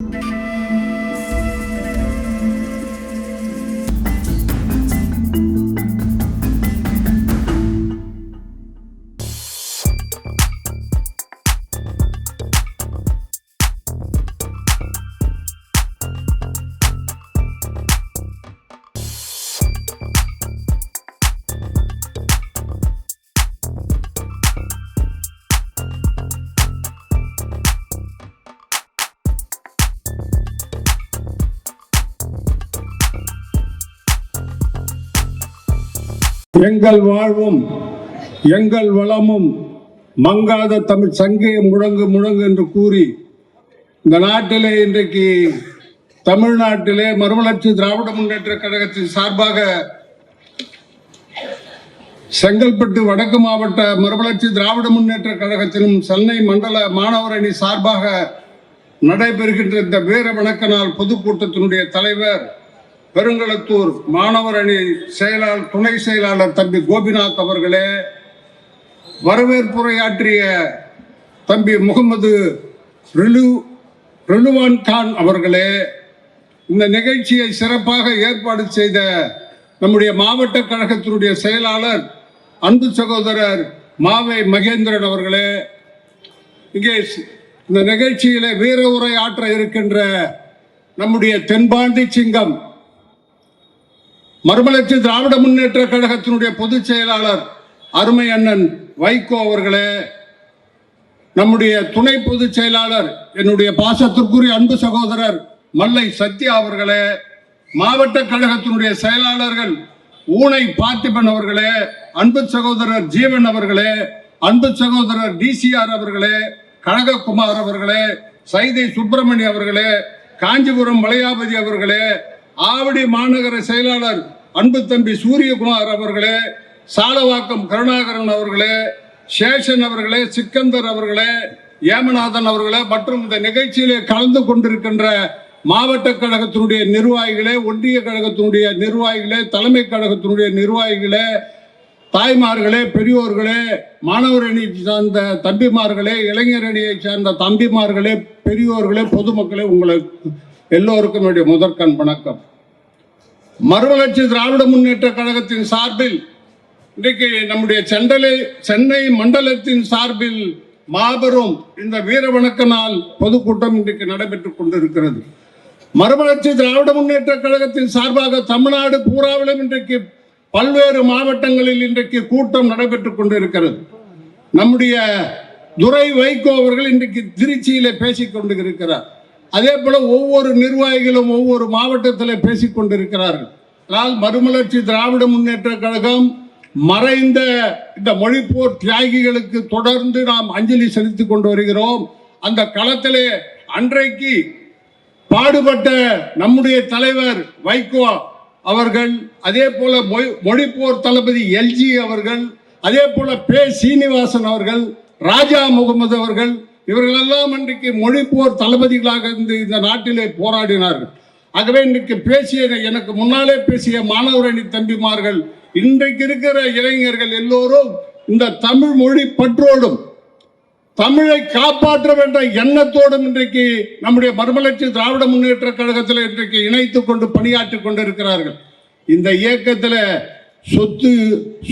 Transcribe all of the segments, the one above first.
you. எங்கள் வாழ்வும் எங்கள் வளமும் மங்காத தமிழ் சங்கே முழங்கு முழங்கு என்று கூறி இந்த நாட்டிலே இன்றைக்கு தமிழ்நாட்டிலே மறுமலர்ச்சி திராவிட முன்னேற்ற கழகத்தின் சார்பாக செங்கல்பட்டு வடக்கு மாவட்ட மறுமலர்ச்சி திராவிட முன்னேற்ற கழகத்திலும் சென்னை மண்டல மாணவர் அணி சார்பாக நடைபெறுகின்ற இந்த வீர வணக்க நாள் பொதுக்கூட்டத்தினுடைய தலைவர் பெருங்களத்தூர் மாணவர் அணி செயலாளர் துணை செயலாளர் தம்பி கோபிநாத் அவர்களே வரவேற்புரையாற்றிய தம்பி முகமது ரிலு ரிலுவான் கான் அவர்களே இந்த நிகழ்ச்சியை சிறப்பாக ஏற்பாடு செய்த நம்முடைய மாவட்ட கழகத்தினுடைய செயலாளர் அன்பு சகோதரர் மாவை மகேந்திரன் அவர்களே இங்கே இந்த நிகழ்ச்சியிலே வீர உரை ஆற்ற இருக்கின்ற நம்முடைய தென்பாண்டி சிங்கம் மறுமலர்ச்சி திராவிட முன்னேற்ற கழகத்தினுடைய பொதுச் செயலாளர் அருமை அண்ணன் வைகோ அவர்களே நம்முடைய துணை பொதுச் செயலாளர் என்னுடைய பாசத்திற்குரிய அன்பு சகோதரர் மல்லை சத்யா அவர்களே மாவட்ட கழகத்தினுடைய செயலாளர்கள் ஊனை பார்த்திபன் அவர்களே அன்பு சகோதரர் ஜீவன் அவர்களே அன்பு சகோதரர் டிசிஆர் அவர்களே கனககுமார் அவர்களே சைதை சுப்பிரமணி அவர்களே காஞ்சிபுரம் மலையாபதி அவர்களே ஆவடி மாநகர செயலாளர் அன்பு தம்பி சூரியகுமார் அவர்களே சாலவாக்கம் கருணாகரன் அவர்களே சேஷன் அவர்களே சிக்கந்தர் அவர்களே ஏமநாதன் அவர்களே மற்றும் இந்த நிகழ்ச்சியிலே கலந்து கொண்டிருக்கின்ற மாவட்ட கழகத்தினுடைய நிர்வாகிகளே ஒன்றிய கழகத்தினுடைய நிர்வாகிகளே தலைமை கழகத்தினுடைய நிர்வாகிகளே தாய்மார்களே பெரியோர்களே மாணவர் அணியை சார்ந்த தம்பிமார்களே இளைஞர் அணியை சார்ந்த தம்பிமார்களே பெரியோர்களே பொதுமக்களே உங்களுக்கு எல்லோருக்கும் என்னுடைய முதற்கண் வணக்கம். மறுமலர்ச்சி திராவிட முன்னேற்ற கழகத்தின் சார்பில் இன்றைக்கு நம்முடைய செண்டலை சென்னை மண்டலத்தின் சார்பில் மாபெரும் இந்த வீர வணக்க நாள் பொதுக்கூட்டம் இன்றைக்கு நடைபெற்றுக் கொண்டிருக்கிறது. மறுமலர்ச்சி திராவிட முன்னேற்ற கழகத்தின் சார்பாக தமிழ்நாடு பூராவிலும் இன்றைக்கு பல்வேறு மாவட்டங்களில் இன்றைக்கு கூட்டம் நடைபெற்றுக் கொண்டிருக்கிறது. நம்முடைய துரை வைகோ அவர்கள் இன்றைக்கு திருச்சியிலே பேசிக் கொண்டு இருக்கிறார் அதே போல ஒவ்வொரு நிர்வாகிகளும் ஒவ்வொரு மாவட்டத்தில் பேசிக்கொண்டிருக்கிறார்கள் ஆனால் மறுமலர்ச்சி திராவிட முன்னேற்ற கழகம் மறைந்த இந்த மொழிப்போர் தியாகிகளுக்கு தொடர்ந்து நாம் அஞ்சலி செலுத்திக் கொண்டு வருகிறோம். அந்த களத்திலே அன்றைக்கு பாடுபட்ட நம்முடைய தலைவர் வைகோ அவர்கள் அதே போல மொய்- மொழிப்போர் தளபதி எல்ஜி அவர்கள் அதே போல பே சீனிவாசன் அவர்கள் ராஜா முகமது அவர்கள் இவர்களெல்லாம் இன்றைக்கு மொழிப்போர் தளபதிகளாக இருந்து இந்த நாட்டிலே போராடினார்கள். ஆகவே இன்றைக்கு பேசிய எனக்கு முன்னாலே பேசிய மாணவரணி தம்பிமார்கள் இன்றைக்கு இருக்கிற இளைஞர்கள் எல்லோரும் இந்த தமிழ் மொழி பற்றோடும் தமிழை காப்பாற்ற வேண்ட எண்ணத்தோடும் இன்றைக்கு நம்முடைய மறுமலர்ச்சி திராவிட முன்னேற்ற கழகத்தில் இன்றைக்கு இணைத்துக் கொண்டு பணியாற்றிக் கொண்டிருக்கிறார்கள். இந்த இயக்கத்தில் சொத்து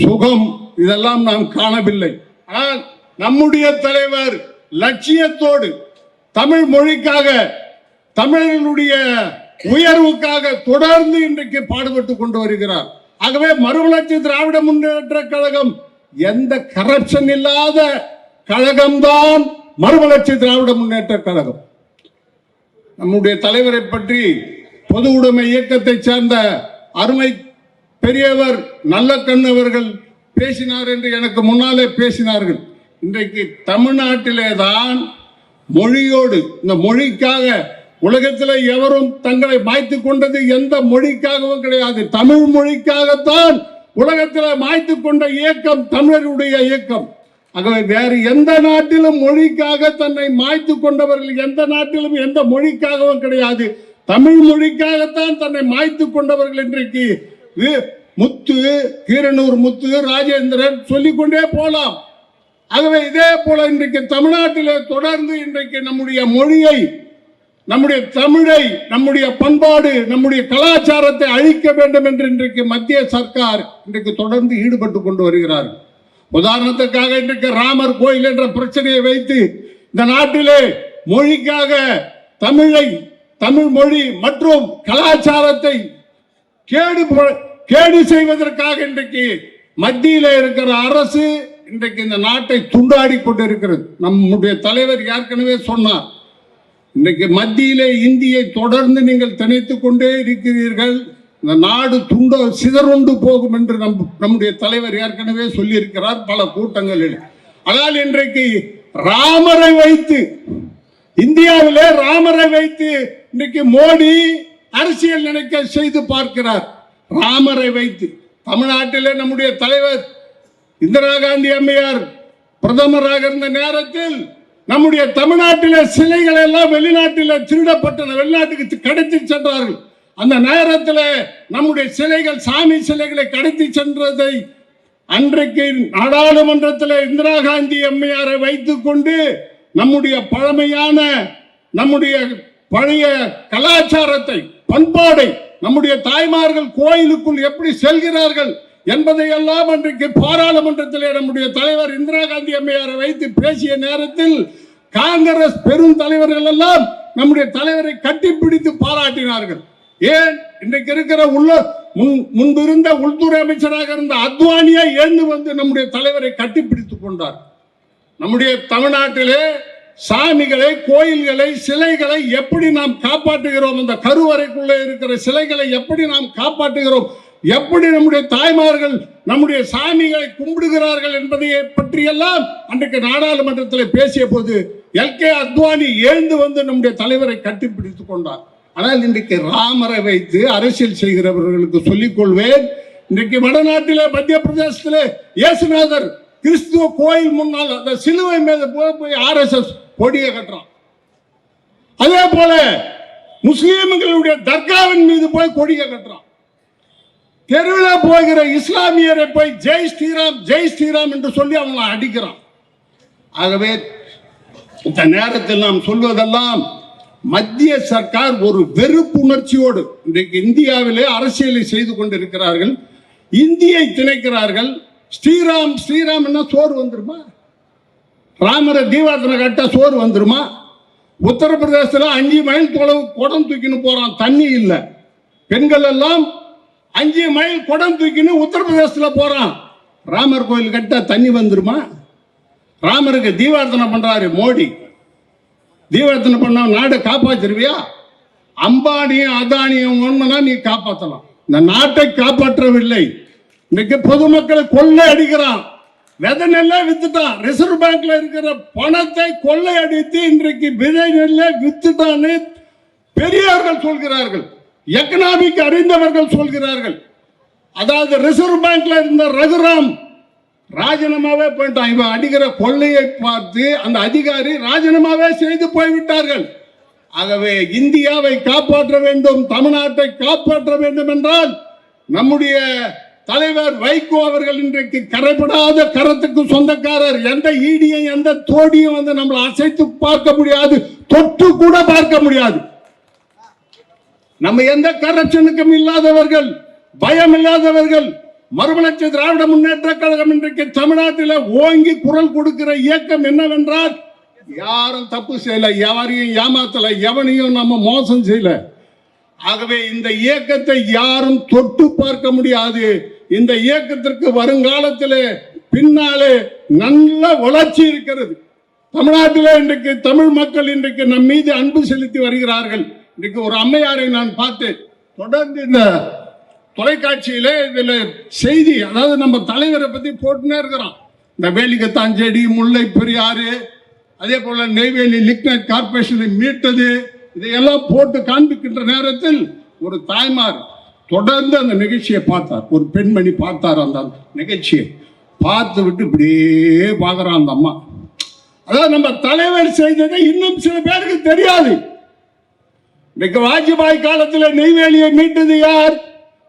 சுகம் இதெல்லாம் நாம் காணவில்லை. ஆனால் நம்முடைய தலைவர் லட்சியத்தோடு தமிழ் மொழிக்காக தமிழர்களுடைய உயர்வுக்காக தொடர்ந்து இன்றைக்கு பாடுபட்டு கொண்டு வருகிறார். ஆகவே மறுமலர்ச்சி திராவிட முன்னேற்ற கழகம் எந்த கரப்ஷன் இல்லாத கழகம்தான் மறுமலர்ச்சி திராவிட முன்னேற்ற கழகம். நம்முடைய தலைவரை பற்றி பொது உடைமை இயக்கத்தை சேர்ந்த அருமை பெரியவர் நல்ல அவர்கள் பேசினார் என்று எனக்கு முன்னாலே பேசினார்கள். இன்றைக்கு தமிழ்நாட்டிலே தான் மொழியோடு இந்த மொழிக்காக உலகத்தில் எவரும் தங்களை மாய்த்து கொண்டது எந்த மொழிக்காகவும் கிடையாது. தமிழ் மொழிக்காகத்தான் உலகத்தில் மாய்த்து கொண்ட இயக்கம் தமிழருடைய இயக்கம். ஆகவே வேறு எந்த நாட்டிலும் மொழிக்காக தன்னை மாய்த்து கொண்டவர்கள் எந்த நாட்டிலும் எந்த மொழிக்காகவும் கிடையாது. தமிழ் மொழிக்காகத்தான் தன்னை மாய்த்து கொண்டவர்கள் இன்றைக்கு முத்து கீரனூர் முத்து ராஜேந்திரன் சொல்லிக்கொண்டே போலாம். ஆகவே இதே போல இன்றைக்கு தமிழ்நாட்டில் தொடர்ந்து இன்றைக்கு நம்முடைய மொழியை நம்முடைய தமிழை நம்முடைய பண்பாடு நம்முடைய கலாச்சாரத்தை அழிக்க வேண்டும் என்று இன்றைக்கு மத்திய சர்க்கார் இன்றைக்கு தொடர்ந்து ஈடுபட்டு கொண்டு வருகிறார்கள் உதாரணத்துக்காக இன்றைக்கு ராமர் கோயில் என்ற பிரச்சனையை வைத்து இந்த நாட்டிலே மொழிக்காக தமிழை தமிழ் மொழி மற்றும் கலாச்சாரத்தை கேடு கேடு செய்வதற்காக இன்றைக்கு மத்தியில இருக்கிற அரசு இன்றைக்கு இந்த நாட்டை துண்டாடி கொண்டிருக்கிறது. நம்முடைய தலைவர் ஏற்கனவே சொன்னார். இன்றைக்கு மத்தியிலே இந்தியை தொடர்ந்து நீங்கள் திணைத்துக் கொண்டே இருக்கிறீர்கள். இந்த நாடு துண்ட சிதறுண்டு போகும் என்று நம் நம்முடைய தலைவர் ஏற்கனவே சொல்லியிருக்கிறார் பல கூட்டங்களில். ஆனால் இன்றைக்கு ராமரை வைத்து இந்தியாவிலே ராமரை வைத்து இன்னைக்கு மோடி அரசியல் நினைக்க செய்து பார்க்கிறார். ராமரை வைத்து. தமிழ்நாட்டிலே நம்முடைய தலைவர் இந்திரா காந்தி அம்மையார் பிரதமராக இருந்த நேரத்தில் நம்முடைய தமிழ்நாட்டில சிலைகள் எல்லாம் வெளிநாட்டில் திருடப்பட்டன வெளிநாட்டுக்கு கடத்தி சென்றார்கள். அந்த நேரத்தில் நம்முடைய சிலைகள் சாமி சிலைகளை கடத்தி சென்றதை அன்றைக்கு நாடாளுமன்றத்தில் இந்திரா காந்தி அம்மையாரை வைத்துக் கொண்டு நம்முடைய பழமையான நம்முடைய பழைய கலாச்சாரத்தை பண்பாடை நம்முடைய தாய்மார்கள் கோயிலுக்குள் எப்படி செல்கிறார்கள் என்பதை எல்லாம் அன்றைக்கு பாராளுமன்றத்தில் நம்முடைய தலைவர் இந்திரா காந்தி அம்மையாரை வைத்து பேசிய நேரத்தில் காங்கிரஸ் பெரும் தலைவர்கள் எல்லாம் நம்முடைய தலைவரை கட்டிப்பிடித்து பாராட்டினார்கள். ஏன்? இன்றைக்கு இருக்கிற உள்ள முன் முன்பிருந்த உள்துறை அமைச்சராக இருந்த அத்வானியா எழுந்து வந்து நம்முடைய தலைவரை கட்டிப்பிடித்துக் கொண்டார். நம்முடைய தமிழ்நாட்டிலே சாமிகளை கோயில்களை சிலைகளை எப்படி நாம் காப்பாற்றுகிறோம்? அந்த கருவறைக்குள்ளே இருக்கிற சிலைகளை எப்படி நாம் காப்பாற்றுகிறோம்? எப்படி நம்முடைய தாய்மார்கள் நம்முடைய சாமிகளை கும்பிடுகிறார்கள் என்பதை பற்றியெல்லாம் அன்றைக்கு நாடாளுமன்றத்தில் பேசிய போது எல். கே. அத்வானி எழுந்து வந்து நம்முடைய தலைவரை கட்டிப்பிடித்துக் கொண்டார். ஆனால் இன்றைக்கு ராமரை வைத்து அரசியல் செய்கிறவர்களுக்கு சொல்லிக் கொள்வேன். இன்றைக்கு வடநாட்டிலே மத்திய பிரதேசத்திலே இயேசுநாதர் கிறிஸ்துவ கோயில் முன்னால் அந்த சிலுவை மேல போய் போய் ஆர்எஸ்எஸ் கொடியை கட்டுறான். அதே போல முஸ்லீம்களுடைய தர்காவின் மீது போய் கொடியை கட்டுறான். தெருவில் போகிற இஸ்லாமியரை போய் ஜெய் ஸ்ரீராம் ஜெய் ஸ்ரீராம் என்று சொல்லி அவங்களை அடிக்கிறான். ஆகவே இந்த நேரத்தில் நாம் சொல்வதெல்லாம் மத்திய சர்க்கார் ஒரு வெறுப்புணர்ச்சியோடு இன்றைக்கு இந்தியாவிலே அரசியலை செய்து கொண்டிருக்கிறார்கள். இந்தியை திணைக்கிறார்கள். ஸ்ரீராம் ஸ்ரீராம் என்ன சோறு வந்துருமா? ராமரை தீபார்த்தனை கட்டா சோறு வந்துருமா? உத்தரப்பிரதேசத்தில் அஞ்சு மைல் தொலைவு குடம் தூக்கின்னு போறான். தண்ணி இல்லை. பெண்கள் எல்லாம் அஞ்சு மைல் குடம் தூக்கின்னு உத்தரப்பிரதேசத்தில் போகிறான் ராமர் கோயில் கட்ட தண்ணி வந்துருமா? ராமருக்கு தீபார்த்தனை பண்ணுறாரு மோடி. தீபார்த்தனை பண்ணா நாடை காப்பாற்றிருவியா அம்பானியும் அதானியும் ஒன்றுனா நீ காப்பாற்றலாம் இந்த நாட்டை காப்பாற்றவில்லை. இன்னைக்கு பொதுமக்களை கொள்ளை அடிக்கிறான். விதை நெல்லை வித்துட்டான். ரிசர்வ் பேங்க்ல இருக்கிற பணத்தை கொள்ளை அடித்து இன்றைக்கு விதை நெல்லை வித்துட்டான்னு பெரியார்கள் சொல்கிறார்கள். எக்கனாமிக் அறிந்தவர்கள் சொல்கிறார்கள். அதாவது ரிசர்வ் பேங்க்ல இருந்த ரகுராம் ராஜினாமாவே போயிட்டான். இவன் அடிக்கிற கொள்ளையை பார்த்து அந்த அதிகாரி ராஜினாமாவே செய்து போய்விட்டார்கள். ஆகவே இந்தியாவை காப்பாற்ற வேண்டும் தமிழ்நாட்டை காப்பாற்ற வேண்டும் என்றால் நம்முடைய தலைவர் வைகோ அவர்கள் இன்றைக்கு கரைபடாத கரத்துக்கு சொந்தக்காரர். எந்த ஈடியும் எந்த தோடியும் வந்து நம்மளை அசைத்து பார்க்க முடியாது தொட்டு கூட பார்க்க முடியாது. நம்ம எந்த கரப்ஷனுக்கும் இல்லாதவர்கள் பயம் இல்லாதவர்கள் மறுமலர்ச்சி திராவிட முன்னேற்ற கழகம் இன்றைக்கு தமிழ்நாட்டில் ஓங்கி குரல் கொடுக்கிற இயக்கம் என்னவென்றால் யாரும் தப்பு செய்யல யாரையும் ஏமாத்தல எவனையும் நம்ம மோசம் செய்யல. ஆகவே இந்த இயக்கத்தை யாரும் தொட்டு பார்க்க முடியாது. இந்த இயக்கத்திற்கு வருங்காலத்தில் பின்னாலே நல்ல வளர்ச்சி இருக்கிறது. தமிழ்நாட்டில் இன்றைக்கு தமிழ் மக்கள் இன்றைக்கு நம் மீது அன்பு செலுத்தி வருகிறார்கள். இன்னைக்கு ஒரு அம்மையாரை நான் பார்த்தேன் தொடர்ந்து இந்த தொலைக்காட்சியிலே இதுல செய்தி அதாவது நம்ம தலைவரை பத்தி போட்டுனே இருக்கிறோம் இந்த வேலிக்கத்தாஞ்செடி முல்லை பெரியாறு அதே போல நெய்வேலி லிக்னைட் கார்பரேஷனை மீட்டது இதையெல்லாம் போட்டு காண்பிக்கின்ற நேரத்தில் ஒரு தாய்மார் தொடர்ந்து அந்த நிகழ்ச்சியை பார்த்தார். ஒரு பெண்மணி பார்த்தார் அந்த நிகழ்ச்சியை. பார்த்து விட்டு இப்படியே பார்க்குறான் அந்த அம்மா. அதாவது நம்ம தலைவர் செய்ததை இன்னும் சில பேருக்கு தெரியாது. இன்னைக்கு வாஜ்பாய் காலத்தில் நெய்வேலியை மீட்டது யார்?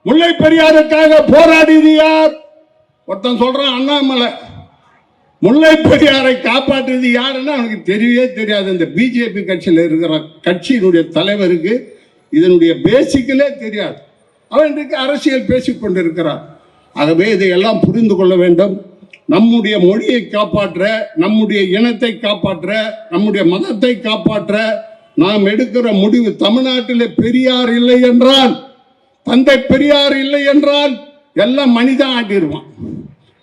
முல்லை பெரியாருக்காக போராடியது யார்? ஒருத்தன் சொல்றான் அண்ணாமலை முல்லை பெரியாரை காப்பாற்றுறது யாருன்னா அவனுக்கு தெரியவே தெரியாது. இந்த பிஜேபி கட்சியில் இருக்கிற கட்சியினுடைய தலைவருக்கு இதனுடைய பேசிக்கலே தெரியாது. அவன் இன்றைக்கு அரசியல் பேசிக் கொண்டிருக்கிறார் ஆகவே இதையெல்லாம் புரிந்து கொள்ள வேண்டும். நம்முடைய மொழியை காப்பாற்ற நம்முடைய இனத்தை காப்பாற்ற நம்முடைய மதத்தை காப்பாற்ற நாம் எடுக்கிற முடிவு தமிழ்நாட்டிலே பெரியார் இல்லை என்றால் தந்தை பெரியார் இல்லை என்றால் எல்லாம் மனிதன் ஆட்டிடுவான்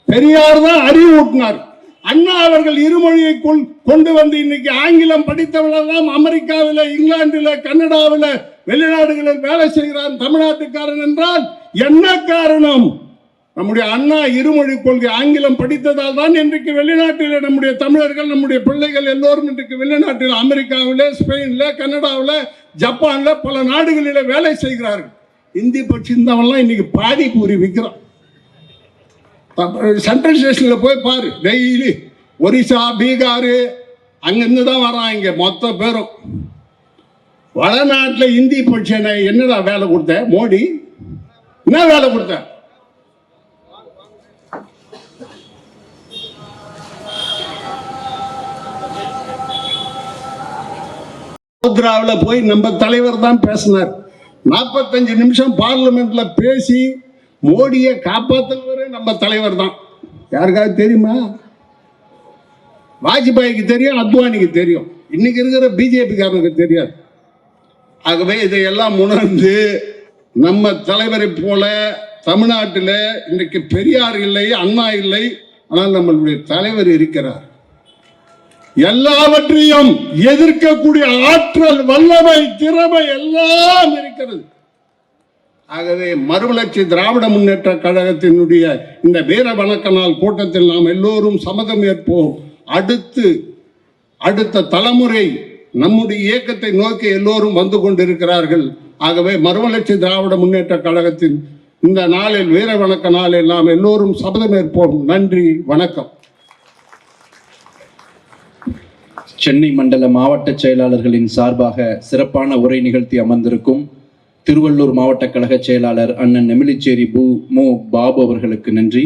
பெரியார் தான் அறிவூட்டினார் அண்ணா அவர்கள் இருமொழியை கொள்- கொண்டு வந்து இன்னைக்கு ஆங்கிலம் படித்தவர்களெல்லாம் அமெரிக்காவில் இங்கிலாந்தில் கனடாவில் வெளிநாடுகளில் வேலை செய்கிறான் தமிழ்நாட்டுக்காரன் என்றால் என்ன காரணம்? நம்முடைய அண்ணா இருமொழி கொள்கை ஆங்கிலம் படித்ததால் தான் இன்றைக்கு வெளிநாட்டில் நம்முடைய தமிழர்கள் நம்முடைய பிள்ளைகள் எல்லோரும் இன்றைக்கு வெளிநாட்டில் அமெரிக்காவில் ஸ்பெயினில் கனடாவில் ஜப்பானில் பல நாடுகளில் வேலை செய்கிறார்கள். இந்தி பட்சிந்தவன்லாம் இன்னைக்கு பானிபூரி விற்கிறான். சென்ட்ரல் ஸ்டேஷனில் போய் பாரு டெய்லி. ஒரிசா பீகார் அங்கேருந்து தான் வரான் இங்கே மொத்த பேரும். வடநாட்டில் இந்தி படிச்சேனே என்னடா வேலை கொடுத்த? மோடி. என்ன வேலை கொடுத்தேன் ஆந்திராவில் போய் நம்ம தலைவர் தான் பேசினார். நாற்பத்தஞ்சு நிமிஷம் பார்லிமெண்ட்ல பேசி மோடியை காப்பாத்தினவரே நம்ம தலைவர் தான். யாருக்காவது தெரியுமா? வாஜ்பாய்க்கு தெரியும் அத்வானிக்கு தெரியும். இன்னைக்கு இருக்கிற பிஜேபிக்காரனுக்கு தெரியாது. ஆகவே இதையெல்லாம் உணர்ந்து நம்ம தலைவரை போல தமிழ்நாட்டில் இன்றைக்கு பெரியார் இல்லை அண்ணா இல்லை ஆனால் நம்மளுடைய தலைவர் இருக்கிறார். எல்லாவற்றையும் எதிர்க்கக்கூடிய ஆற்றல் வல்லமை திறமை எல்லாம் இருக்கிறது. ஆகவே மறுமலர்ச்சி திராவிட முன்னேற்ற கழகத்தினுடைய இந்த வீர வணக்க நாள் கூட்டத்தில் நாம் எல்லோரும் சமதம் ஏற்போம். அடுத்து அடுத்த தலைமுறை நம்முடைய இயக்கத்தை நோக்கி எல்லோரும் வந்து கொண்டிருக்கிறார்கள். ஆகவே மறுமலர்ச்சி திராவிட முன்னேற்ற கழகத்தின் இந்த நாளில் வீர வணக்க நாளில் நாம் எல்லோரும் சபதமேற்போம் நன்றி வணக்கம். சென்னை மண்டல மாவட்ட செயலாளர்களின் சார்பாக சிறப்பான உரை நிகழ்த்தி அமர்ந்திருக்கும் திருவள்ளூர் மாவட்ட கழக செயலாளர் அண்ணன் நெமிலிச்சேரி பூ மு பாபு அவர்களுக்கு நன்றி.